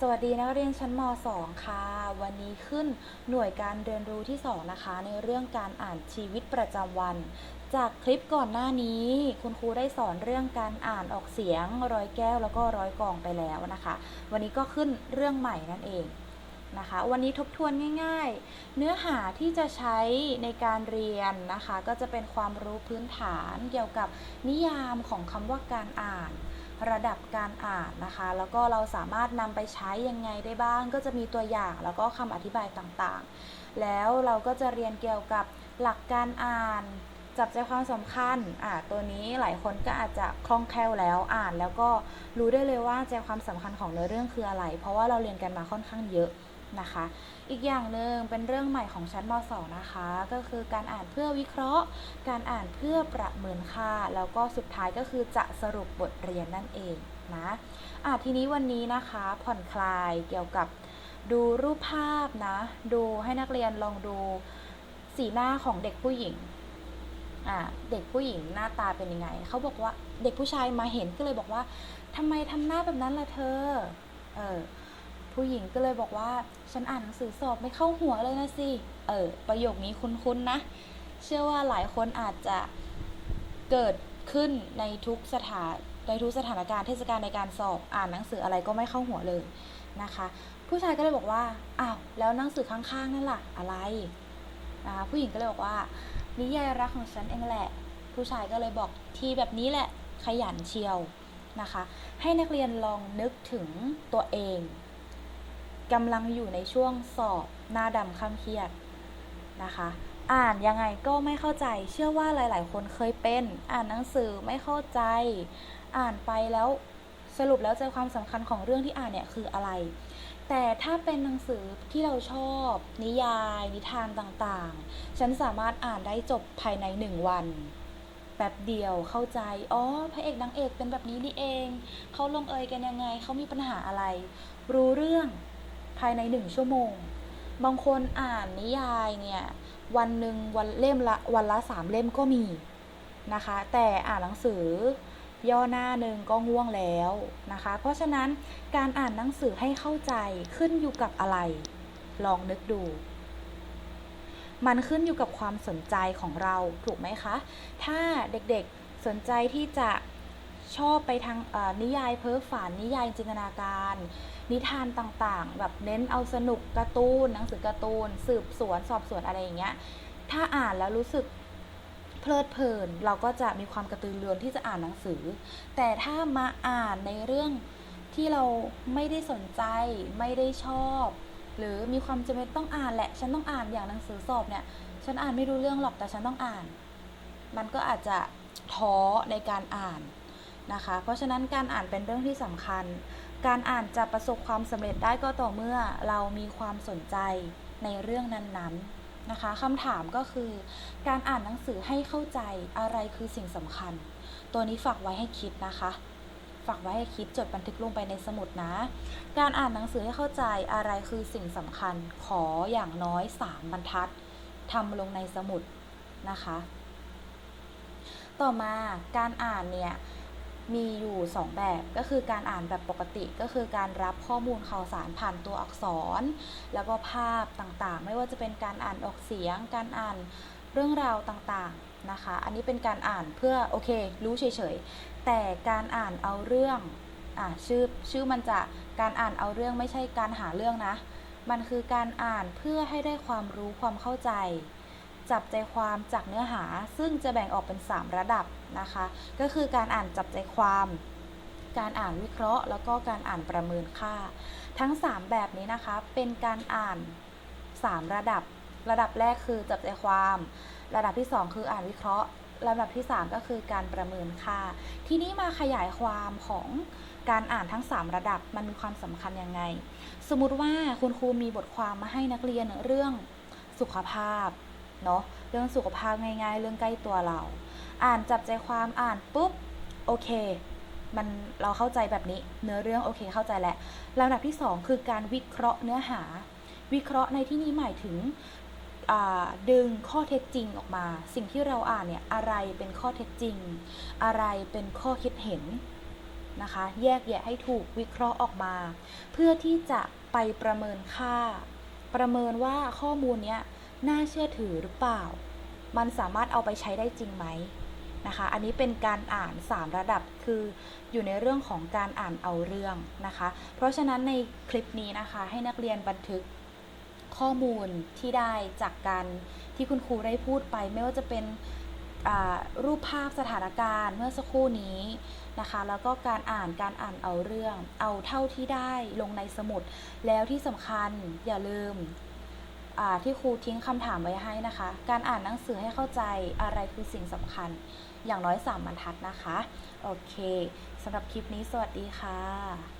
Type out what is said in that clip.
สวัสดีนักเรียนชั้นม .2 ค่ะ วันนี้ขึ้นหน่วยการเรียนรู้ที่ 2 นะคะ ในเรื่องการอ่านชีวิตประจำวัน จากคลิปก่อนหน้านี้ คุณครูได้สอนเรื่องการอ่านออกเสียง ร้อยแก้วแล้วก็ร้อยกองไปแล้วนะคะ วันนี้ก็ขึ้นเรื่องใหม่นั่นเองนะคะ วันนี้ทบทวนง่าย ๆ เนื้อหาที่จะใช้ในการเรียนนะคะ ก็จะเป็นความรู้พื้นฐานเกี่ยวกับนิยามของคำว่าการอ่าน ระดับการอ่านนะคะ แล้วก็เราสามารถนำไปใช้ยังไงได้บ้าง ก็จะมีตัวอย่างแล้วก็คำอธิบายต่างๆ แล้วเราก็จะเรียนเกี่ยวกับหลักการอ่าน จับใจความสำคัญอ่าตัวนี้หลายคนก็อาจจะคล่องแคล่วแล้วอ่าน แล้วก็รู้ได้เลยว่าใจความสำคัญของเนื้อเรื่องคืออะไร เพราะว่าเราเรียนกันมาค่อนข้างเยอะ นะคะ อีกอย่างหนึ่งเป็นเรื่องใหม่ของชั้นม .2 นะคะ ก็คือการอ่านเพื่อวิเคราะห์ การอ่านเพื่อประเมินค่า แล้วก็สุดท้ายก็คือจะสรุปบทเรียนนั่นเองนะอะทีนี้วันนี้นะคะผ่อนคลายเกี่ยวกับดูรูปภาพนะ ดูให้นักเรียนลองดูสีหน้าของเด็กผู้หญิงอะเด็กผู้หญิงหน้าตาเป็นยังไง เขาบอกว่าเด็กผู้ชายมาเห็นก็เลยบอกว่าทำไมทำหน้าแบบนั้นล่ะเธอ ผู้หญิงก็เลยบอกว่า ฉันอ่านหนังสือสอบไม่เข้าหัวเลยนะสิ เออ ประโยคนี้คุ้นๆนะ เชื่อว่าหลายคนอาจจะเกิดขึ้นในทุกสถานในทุกสถานการณ์เทศกาลในการสอบอ่านหนังสืออะไรก็ไม่เข้าหัวเลยนะคะ ผู้ชายก็เลยบอกว่าอ้าวแล้วหนังสือข้างๆนั่นล่ะอะไรนะคะผู้หญิงก็เลยบอกว่า นิยายรักของฉันเองแหละ ผู้ชายก็เลยบอกที่แบบนี้แหละขยันเชียวนะคะ ให้นักเรียนลองนึกถึงตัวเอง กำลังอยู่ในช่วงสอบหน้าดำค่ำเครียดนะคะ อ่านยังไงก็ไม่เข้าใจ เชื่อว่าหลาย ๆ คนเคยเป็น อ่านหนังสือไม่เข้าใจ อ่านไปแล้วสรุปแล้วใจความสำคัญของเรื่องที่อ่านเนี่ยคืออะไร แต่ถ้าเป็นหนังสือที่เราชอบ นิยาย นิทานต่างๆ ฉันสามารถอ่านได้จบภายในหนึ่งวันแป๊บเดียวเข้าใจ อ๋อ พระเอกนางเอกเป็นแบบนี้นี่เอง เขาลงเอยกันยังไง เขามีปัญหาอะไร รู้เรื่อง ภายในหนึ่งชั่วโมง บางคนอ่านนิยายเนี่ย วันหนึ่งวันเล่มละวันละสามเล่มก็มีนะคะ แต่อ่านหนังสือย่อหน้าหนึ่งก็ง่วงแล้วนะคะ เพราะฉะนั้นการอ่านหนังสือให้เข้าใจขึ้นอยู่กับอะไร ลองนึกดู มันขึ้นอยู่กับความสนใจของเราถูกไหมคะ ถ้าเด็กๆสนใจที่จะ ชอบไปทางนิยายเพ้อฝันนิยายจินตนาการ นิทานต่างๆ แบบเน้นเอาสนุกการ์ตูนหนังสือการ์ตูน สืบสวนสอบสวนอะไรอย่างเงี้ยถ้าอ่านแล้วรู้สึกเพลิดเพลิน เราก็จะมีความกระตือรือร้นที่จะอ่านหนังสือ แต่ถ้ามาอ่านในเรื่องที่เราไม่ได้สนใจไม่ได้ชอบ หรือมีความจำเป็นต้องอ่านแหละฉันต้องอ่านอย่างหนังสือสอบเนี่ย ฉันอ่านไม่รู้เรื่องหรอกแต่ฉันต้องอ่าน มันก็อาจจะท้อในการอ่าน นะคะ เพราะฉะนั้นการอ่านเป็นเรื่องที่สำคัญ การอ่านจะประสบความสำเร็จได้ก็ต่อเมื่อเรามีความสนใจในเรื่องนั้นๆนะคะคำถามก็คือ การอ่านหนังสือให้เข้าใจอะไรคือสิ่งสำคัญ ตัวนี้ฝากไว้ให้คิดนะคะฝากไว้ให้คิดจดบันทึกลงไปในสมุดนะ การอ่านหนังสือให้เข้าใจอะไรคือสิ่งสำคัญ ขออย่างน้อย 3 บรรทัดทำลงในสมุดนะคะ ต่อมาการอ่านเนี่ย มีอยู่ 2 แบบก็คือการอ่านแบบปกติก็คือการรับข้อมูลข่าวสารผ่านตัวอักษร แล้วก็ภาพต่างๆ ไม่ว่าจะเป็นการอ่านออกเสียง การอ่านเรื่องราวต่างๆนะคะ อันนี้เป็นการอ่านเพื่อโอเค รู้เฉยๆ แต่การอ่านเอาเรื่องอะชื่อชื่อมันจะการอ่านเอาเรื่องไม่ใช่การหาเรื่องนะ มันคือการอ่านเพื่อให้ได้ความรู้ความเข้าใจ จับใจความจากเนื้อหา ซึ่งจะแบ่งออกเป็น 3 ระดับนะคะ ก็คือการอ่านจับใจความ การอ่านวิเคราะห์ แล้วก็การอ่านประเมินค่า ทั้ง 3 แบบนี้นะคะ เป็นการอ่าน 3 ระดับ ระดับแรกคือจับใจความ ระดับที่ 2 คืออ่านวิเคราะห์ระดับที่ 3 ก็คือการประเมินค่า ทีนี้มาขยายความของการอ่านทั้ง 3 ระดับมันมีความสำคัญยังไง สมมุติว่าคุณครูมีบทความมาให้นักเรียนเรื่องสุขภาพ เนาะเรื่องสุขภาพง่าย ๆ เรื่องใกล้ตัวเรา อ่านจับใจความอ่านปุ๊บโอเค มันเราเข้าใจแบบนี้ เนื้อเรื่องโอเคเข้าใจแล้วลำดับที่ 2 คือการวิเคราะห์เนื้อหา วิเคราะห์ในที่นี้หมายถึงดึงข้อเท็จจริงออกมา สิ่งที่เราอ่านเนี่ยอะไรเป็นข้อเท็จจริง อะไรเป็นข้อคิดเห็นนะคะ แยกแยะให้ถูกวิเคราะห์ออกมา เพื่อที่จะไปประเมินค่า ประเมินว่าข้อมูลเนี้ย น่าเชื่อถือหรือเปล่า มันสามารถเอาไปใช้ได้จริงไหมนะคะ อันนี้เป็นการอ่าน 3 ระดับคืออยู่ในเรื่องของการอ่านเอาเรื่องนะคะ เพราะฉะนั้นในคลิปนี้นะคะให้นักเรียนบันทึกข้อมูลที่ได้จากการที่คุณครูได้พูดไป ไม่ว่าจะเป็นรูปภาพสถานการณ์เมื่อสักครู่นี้นะคะ แล้วก็การอ่านการอ่านเอาเรื่อง เอาเท่าที่ได้ลงในสมุด แล้วที่สำคัญอย่าลืม ที่ครูทิ้งคำถามไว้ให้นะคะ การอ่านหนังสือให้เข้าใจอะไรคือสิ่งสำคัญ อย่างน้อย3บรรทัดนะคะ โอเคสำหรับคลิปนี้สวัสดีค่ะ